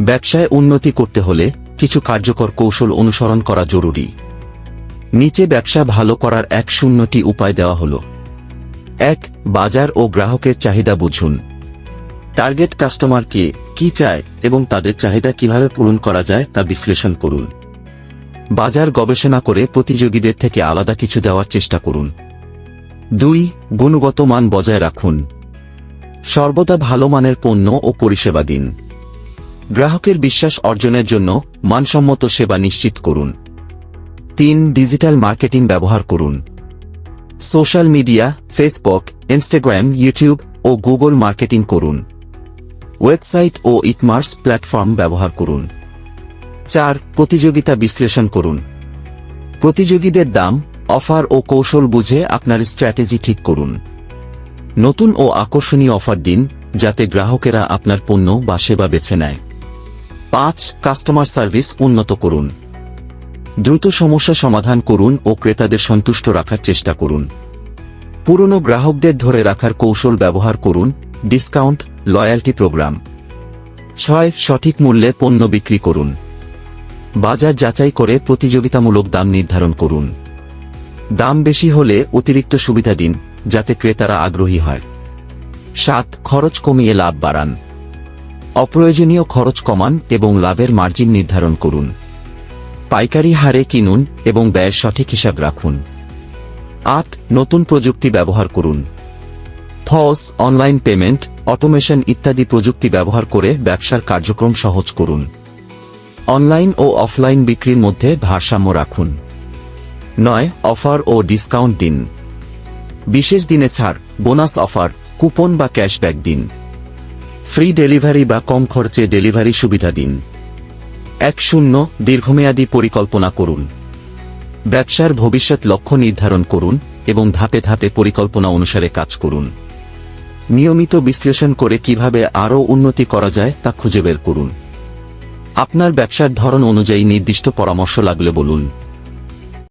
ব্যবসায় উন্নতি করতে হলে কিছু কার্যকর কৌশল অনুসরণ করা জরুরি। নিচে ব্যবসা ভালো করার এক শূন্যটি উপায় দেওয়া হল। এক, বাজার ও গ্রাহকের চাহিদা বুঝুন। টার্গেট কাস্টমার কে কি চায় এবং তাদের চাহিদা কীভাবে পূরণ করা যায় তা বিশ্লেষণ করুন। বাজার গবেষণা করে প্রতিযোগীদের থেকে আলাদা কিছু দেওয়ার চেষ্টা করুন। দুই, গুণগত মান বজায় রাখুন। সর্বদা ভালো মানের পণ্য ও পরিষেবা দিন। গ্রাহকের বিশ্বাস অর্জনের জন্য মানসম্মত সেবা নিশ্চিত করুন। তিন, ডিজিটাল মার্কেটিং ব্যবহার করুন। Social media, Facebook, Instagram, YouTube ও গুগল মার্কেটিং করুন। ওয়েবসাইট ও ইকমার্স প্ল্যাটফর্ম ব্যবহার করুন। চার, প্রতিযোগিতা বিশ্লেষণ করুন। প্রতিযোগীদের দাম, অফার ও কৌশল বুঝে আপনার স্ট্র্যাটেজি ঠিক করুন। নতুন ও আকর্ষণীয় অফার দিন যাতে গ্রাহকেরা আপনার পণ্য বা সেবা বেছে নেয়। পাঁচ কাস্টমার সার্ভিস উন্নত করুন। দ্রুত সমস্যা সমাধান করুন ও ক্রেতাদের সন্তুষ্ট রাখার চেষ্টা করুন। পুরনো গ্রাহকদের ধরে রাখার কৌশল ব্যবহার করুন ডিসকাউন্ট লয়্যালটি প্রোগ্রাম ছয়, সঠিক মূল্যে পণ্য বিক্রি করুন। বাজার যাচাই করে প্রতিযোগিতামূলক দাম নির্ধারণ করুন। দাম বেশি হলে অতিরিক্ত সুবিধা দিন, যাতে ক্রেতারা আগ্রহী হয়। সাত, খরচ কমিয়ে লাভ বাড়ান। অপ্রয়োজনীয় খরচ কমান এবং লাভের মার্জিন নির্ধারণ করুন। পাইকারি হারে কিনুন এবং ব্যয়ের সঠিক হিসাব রাখুন। আট, নতুন প্রযুক্তি ব্যবহার করুন। ফস, অনলাইন পেমেন্ট, অটোমেশন ইত্যাদি প্রযুক্তি ব্যবহার করে ব্যবসার কার্যক্রম সহজ করুন। অনলাইন ও অফলাইন বিক্রির মধ্যে ভারসাম্য রাখুন। নয়, অফার ও ডিসকাউন্ট দিন। বিশেষ দিনে ছাড়, বোনাস অফার, কুপন বা ক্যাশব্যাক দিন। ফ্রি ডেলিভারি বা কম খরচে ডেলিভারি সুবিধা দিন। এক শূন্য দীর্ঘমেয়াদী পরিকল্পনা করুন। ব্যবসার ভবিষ্যৎ লক্ষ্য নির্ধারণ করুন এবং ধাপে ধাপে পরিকল্পনা অনুসারে কাজ করুন। নিয়মিত বিশ্লেষণ করে কীভাবে আরও উন্নতি করা যায় তা খুঁজে বের করুন। আপনার ব্যবসার ধরন অনুযায়ী নির্দিষ্ট পরামর্শ লাগলে বলুন।